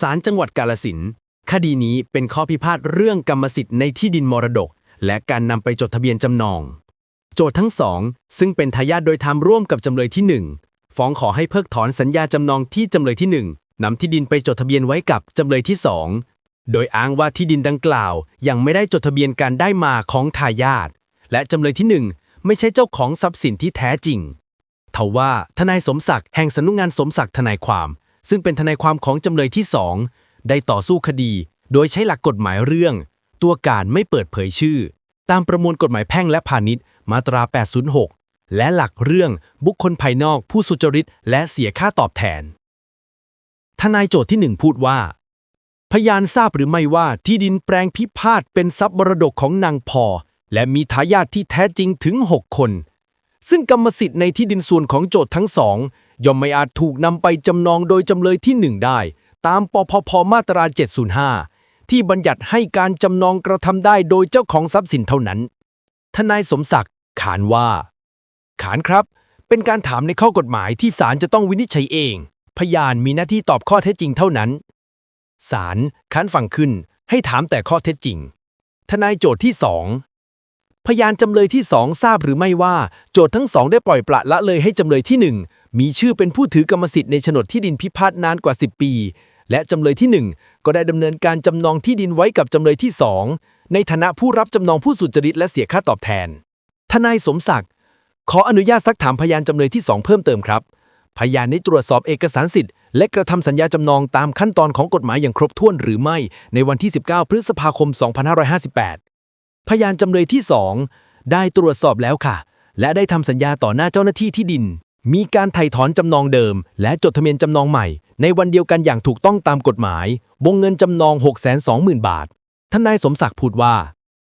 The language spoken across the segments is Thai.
ศาลจังหวัดกาลสินคดีนี้เป็นข้อพิพาทเรื่องกรรมสิทธิ์ในที่ดินมรดก และการนำไปจดทะเบียนจำนอง โจทย์ทั้งสอง ซึ่งเป็นทายาทโดยธรรมร่วมกับจำเลยที่1ฟ้องขอให้เพิกถอนสัญญาจำนองที่จำเลยที่1นำที่ดินไปจดทะเบียนไว้กับจำเลยที่2โดยอ้างว่าที่ดินดังกล่าว ยังไม่ได้จดทะเบียนการได้มาของทายาทและจำเลยที่1ไม่ใช่เจ้าของทรัพย์สินที่แท้จริงทว่าทนายสมศักดิ์แห่งสำนักงานสมศักดิ์ทนายความ ซึ่งเป็นทนายความของจำเลยที่สองได้ต่อสู้คดี โดยใช้หลักกฎหมายเรื่อง ตัวการไม่เปิดเผยชื่อ ตามประมวลกฎหมายแพ่งและพาณิชย์มาตรา 806 และหลักเรื่องบุคคลภายนอกผู้สุจริตและเสียค่าตอบแทน ทนายโจทย์ที่หนึ่งพูดว่า พยานทราบหรือไม่ว่าที่ดินแปลงพิพาทเป็นทรัพย์มรดกของนางพอ และมีทายาทที่แท้จริงถึง 6 คน ซึ่งกรรมสิทธิ์ในที่ดินส่วนของโจทย์ทั้งสอง ย่อมไม่อาจถูกนำไปจำนองโดยจำเลยที่หนึ่งได้ ตามปพพมาตรา 705 ที่บัญญัติให้การจำนองกระทำได้โดยเจ้าของทรัพย์สินเท่านั้น ทนายสมศักดิ์ขานว่า ขานครับ เป็นการถามในข้อกฎหมายที่ศาลจะต้องวินิจฉัยเอง พยานมีหน้าที่ตอบข้อเท็จจริงเท่านั้นศาลค้านฟังขึ้นให้ถามแต่ข้อเท็จจริง ทนายโจทย์ที่สองพยานจำเลยที่สองทราบหรือไม่ว่า โจทย์ทั้งสองได้ปล่อยปละละเลยให้จำเลยที่หนึ่ง มีชื่อเป็นผู้ถือกรรมสิทธิ์ในโฉนดที่ดินพิพาทนานกว่า 10 ปี และจำเลยที่หนึ่งก็ได้ดำเนินการจำนองที่ดินไว้กับจำเลยที่สองในฐานะผู้รับจำนองผู้สุจริตและเสียค่าตอบแทน ทนายสมศักดิ์ ขออนุญาตซักถามพยานจำเลยที่สองเพิ่มเติมครับ พยานได้ตรวจสอบเอกสารสิทธิ์และกระทำสัญญาจำนองตามขั้นตอนของกฎหมายอย่างครบถ้วนหรือไม่ในวันที่ 19 พฤษภาคม 2558 พยานจำเลยที่ 2 ได้ตรวจสอบแล้วค่ะ และได้ทำสัญญาต่อหน้าเจ้าหน้าที่ที่ดิน มีการไถ่ถอนจำนองเดิม และจดทะเบียนจำนองใหม่ ในวันเดียวกันอย่างถูกต้องตามกฎหมาย วงเงินจำนอง 620,000 บาท ท่านนายสมศักดิ์พูดว่า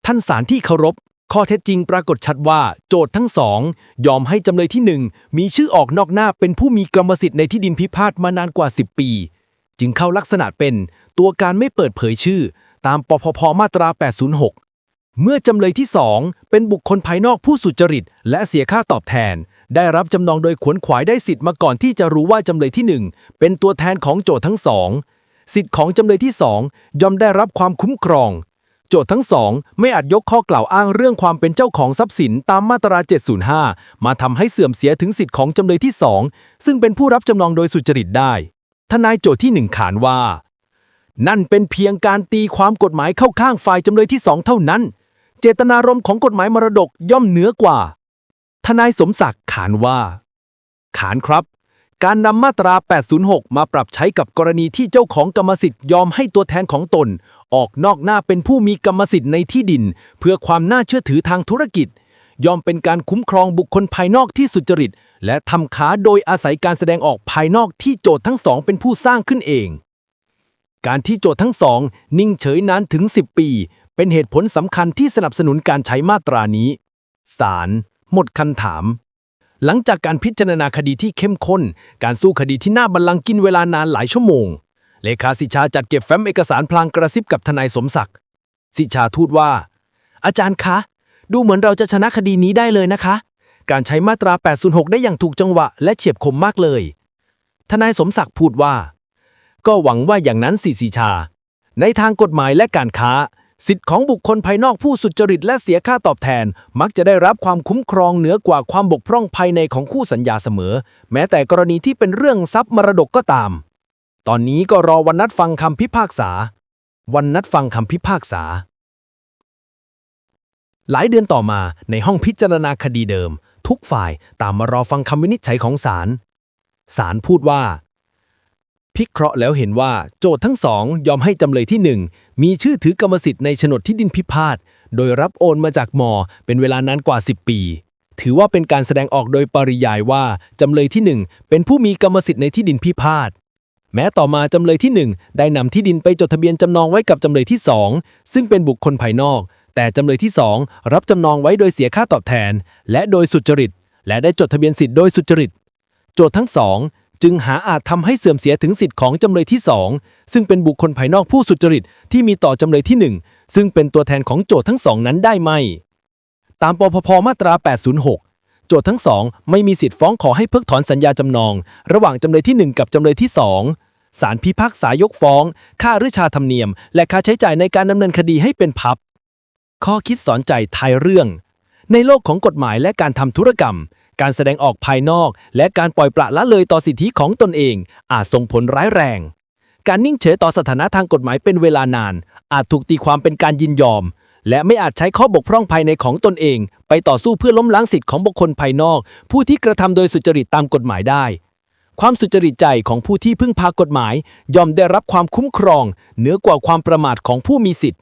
ท่านศาลที่เคารพ ข้อเท็จจริงปรากฏชัดว่า โจทย์ทั้งสอง ยอมให้จำเลยที่หนึ่งมีชื่อออกนอกหน้าเป็นผู้มีกรรมสิทธิ์ในที่ดินพิพาทมานานกว่า 10 ปี จึงเข้าลักษณะเป็น ตัวการไม่เปิดเผยชื่อ ตามปพพมาตรา 806 เมื่อจำเลยที่สองเป็นบุคคลภายนอกผู้สุจริต และเสียค่าตอบแทน ได้รับจำนองโดยขวนขวายได้สิทธิ์มาก่อนที่จะรู้ว่าจำเลยที่หนึ่งเป็นตัวแทนของโจทย์ทั้งสองสิทธิ์ของจำเลยที่สองย่อมได้รับความคุ้มครอง โจทย์ทั้งสองไม่อาจยกข้อกล่าวอ้างเรื่องความเป็นเจ้าของทรัพย์สินตามมาตรา 705 มาทำให้เสื่อมเสียถึงสิทธิ์ของจำเลยที่สองซึ่งเป็นผู้รับจำนองโดยสุจริตได้ ทนายโจทย์ที่หนึ่งขานว่า นั่นเป็นเพียงการตีความกฎหมายเข้าข้างฝ่ายจำเลยที่สองเท่านั้น เจตนารมณ์ของกฎหมายมรดกย่อมเหนือกว่า ทนายสมศักดิ์ขานว่า ขานครับ การนำมาตรา 806 มาปรับใช้กับกรณีที่เจ้าของกรรมสิทธิ์ยอมให้ตัวแทนของตน ออกนอกหน้าเป็นผู้มีกรรมสิทธิ์ในที่ดิน เพื่อความน่าเชื่อถือทางธุรกิจ ยอมเป็นการคุ้มครองบุคคลภายนอกที่สุจริต และทำค้าโดยอาศัยการแสดงออกภายนอกที่โจทย์ทั้งสองเป็นผู้สร้างขึ้นเอง การที่โจทย์ทั้งสอง นิ่งเฉยนานถึง 10 ปี เป็นเหตุผลสำคัญที่สนับสนุนการใช้มาตรานี้ศาล หมดคำถาม หลังจากการพิจารณาคดีที่เข้มข้น การสู้คดีที่น่าบัลลังกินเวลานานหลายชั่วโมง เลขาสิชาจัดเก็บแฟ้มเอกสารพลางกระซิบกับทนายสมศักดิ์ สิชาทูตว่า อาจารย์คะ ดูเหมือนเราจะชนะคดีนี้ได้เลยนะคะ การใช้มาตรา 806 ได้อย่างถูกจังหวะและเฉียบคมมากเลย ทนายสมศักดิ์พูดว่า ก็หวังว่าอย่างนั้นสิสิชา ในทางกฎหมายและการค้า สิทธิ์ของบุคคลภายนอกผู้สุจริตและเสียค่าตอบแทน มักจะได้รับความคุ้มครองเหนือกว่าความบกพร่องภายในของคู่สัญญาเสมอ แม้แต่กรณีที่เป็นเรื่องทรัพย์มรดกก็ตาม ตอนนี้ก็รอวันนัดฟังคำพิพากษา วันนัดฟังคำพิพากษา หลายเดือนต่อมาในห้องพิจารณาคดีเดิม ทุกฝ่ายตามมารอฟังคำวินิจฉัยของศาลศาลพูดว่า พิเคราะห์แล้วเห็นว่าโจทย์ทั้งสองยอมให้จำเลยที่หนึ่งมีชื่อถือกรรมสิทธิ์ในโฉนดที่ดินพิพาท โดยรับโอนมาจากมอ เป็นเวลานานกว่า 10 ปี ถือว่าเป็นการแสดงออกโดยปริยายว่า จำเลยที่หนึ่งเป็นผู้มีกรรมสิทธิ์ในที่ดินพิพาท แม้ต่อมาจำเลยที่หนึ่งได้นำที่ดินไปจดทะเบียนจำนองไว้กับจำเลยที่สองซึ่งเป็นบุคคลภายนอก แต่จำเลยที่สองรับจำนองไว้โดยเสียค่าตอบแทน และโดยสุจริต และได้จดทะเบียนสิทธิ์โดยสุจริต โจทย์ทั้งสอง จึงหาอาจทำให้เสื่อมเสียถึงสิทธิ์ของจำเลยที่สองซึ่งเป็นบุคคลภายนอกผู้สุจริตที่มีต่อจำเลยที่หนึ่งซึ่งเป็นตัวแทนของโจทย์ทั้งสองนั้นได้ไหม ตามปพพมาตรา 806 โจทย์ทั้งสองไม่มีสิทธิ์ฟ้องขอให้เพิกถอนสัญญาจำนอง ระหว่างจำเลยที่ 1 กับจำเลยที่ศาลพิพากษายกฟ้อง ค่าฤชาธรรมเนียม และค่าใช้จ่ายในการดำเนินคดีให้เป็นพับ ข้อคิดสอนใจทายเรื่อง ในโลกของกฎหมายและการทำธุรกรรม การแสดงออกภายนอก และการปล่อยปละละเลยต่อสิทธิของตนเอง อาจส่งผลร้ายแรง การนิ่งเฉยต่อสถานะทางกฎหมายเป็นเวลานาน อาจถูกตีความเป็นการยินยอม และไม่อาจใช้ข้อบกพร่องภายในของตนเอง ไปต่อสู้เพื่อล้มล้างสิทธิของบุคคลภายนอก ผู้ที่กระทำโดยสุจริตตามกฎหมายได้ ความสุจริตใจของผู้ที่พึ่งพากฎหมาย ย่อมได้รับความคุ้มครอง เหนือกว่าความประมาทของผู้มีสิทธิ